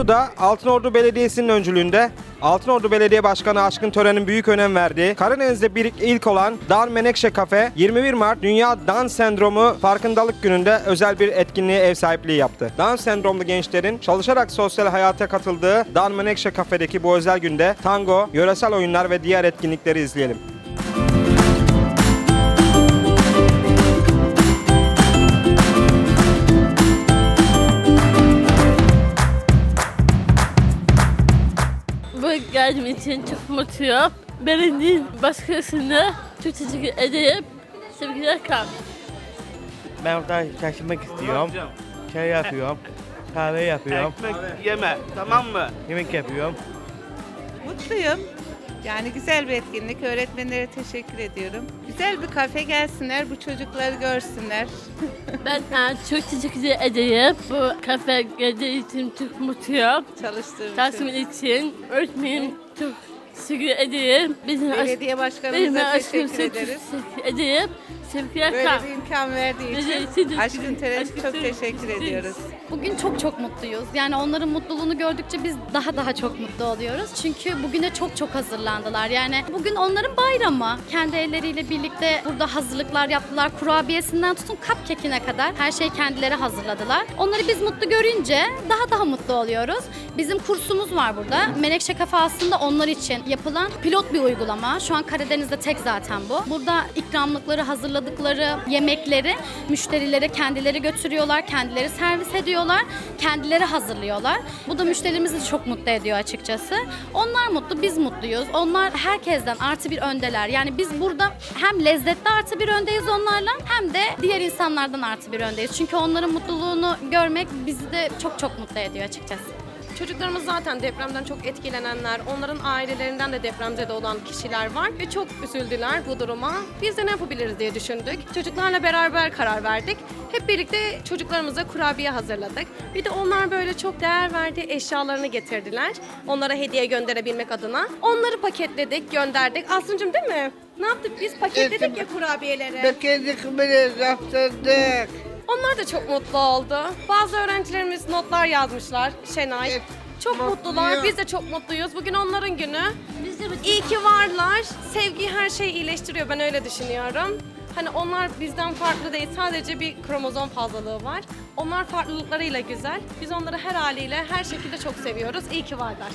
burada Altınordu Belediyesi'nin öncülüğünde Altınordu Belediye Başkanı Aşkın Tören'in büyük önem verdiği Karadeniz'de bir ilk olan Dan Menekşe Kafe 21 Mart Dünya Down Sendromu Farkındalık Günü'nde özel bir etkinliğe ev sahipliği yaptı. Down sendromlu gençlerin çalışarak sosyal hayata katıldığı Dan Menekşe Kafe'deki bu özel günde tango, yöresel oyunlar ve diğer etkinlikleri izleyelim. Bu geldiğim için çok mutluyum. Belediyenin başkasını çok teşekkür ederim. Sevgiler kal. Ben orada taşımak istiyorum. Çay yapıyorum. Kahve yapıyorum. Ekmek yeme tamam mı? Yemek yapıyorum. Mutluyum. Yani güzel bir etkinlik. Öğretmenlere teşekkür ediyorum. Güzel bir kafe gelsinler, bu çocukları görsünler. Ben e, çok teşekkür ederim. Bu kafe geldiği için çok mutluyum. Çalıştığım Tasmin için. öğretmenim çok teşekkür ederim. Bizim Belediye başkanımıza teşekkür ederiz. teşekkür ederim. Sevgiler Böyle kal. bir imkan verdiği için Aşkın Aşkın çok teşekkür ediyoruz. Bugün çok çok mutluyuz. Yani onların mutluluğunu gördükçe biz daha daha çok mutlu oluyoruz. Çünkü bugüne çok çok hazırlandılar. Yani bugün onların bayramı. Kendi elleriyle birlikte burada hazırlıklar yaptılar. Kurabiyesinden tutun cupcake'ine kadar her şeyi kendileri hazırladılar. Onları biz mutlu görünce daha daha mutlu oluyoruz. Bizim kursumuz var burada. Menekşe Kafe aslında onlar için yapılan pilot bir uygulama. Şu an Karadeniz'de tek zaten bu. Burada ikramlıkları hazırladıkları yemekleri müşterilere kendileri götürüyorlar, kendileri servis ediyorlar, kendileri hazırlıyorlar. Bu da müşterimizi çok mutlu ediyor açıkçası. Onlar mutlu, biz mutluyuz. Onlar herkesten artı bir öndeler. Yani biz burada hem lezzetli artı bir öndeyiz onlarla hem de diğer insanlardan artı bir öndeyiz. Çünkü onların mutluluğunu görmek bizi de çok çok mutlu ediyor açıkçası. Çocuklarımız zaten depremden çok etkilenenler, onların ailelerinden de depremzede olan kişiler var ve çok üzüldüler bu duruma. Biz de ne yapabiliriz diye düşündük. Çocuklarla beraber karar verdik. Hep birlikte çocuklarımıza kurabiye hazırladık. Bir de onlar böyle çok değer verdiği eşyalarını getirdiler. Onlara hediye gönderebilmek adına. Onları paketledik, gönderdik. Aslıncığım değil mi? Ne yaptık biz? Paketledik ya kurabiyeleri. Bekledik bile yaptırdık. Onlar da çok mutlu oldu. Bazı öğrencilerimiz notlar yazmışlar Şenay. Çok mutlular. Biz de çok mutluyuz. Bugün onların günü. Biz de İyi ki varlar. Sevgi her şeyi iyileştiriyor. Ben öyle düşünüyorum. Hani onlar bizden farklı değil. Sadece bir kromozom fazlalığı var. Onlar farklılıklarıyla güzel. Biz onları her haliyle, her şekilde çok seviyoruz. İyi ki varlar.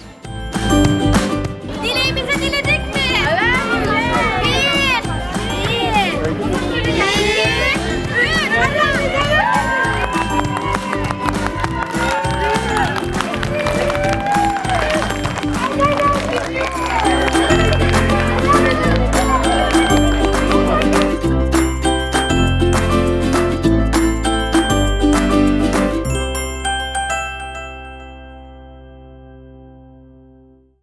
Dileğimizi diledik mi? Evet.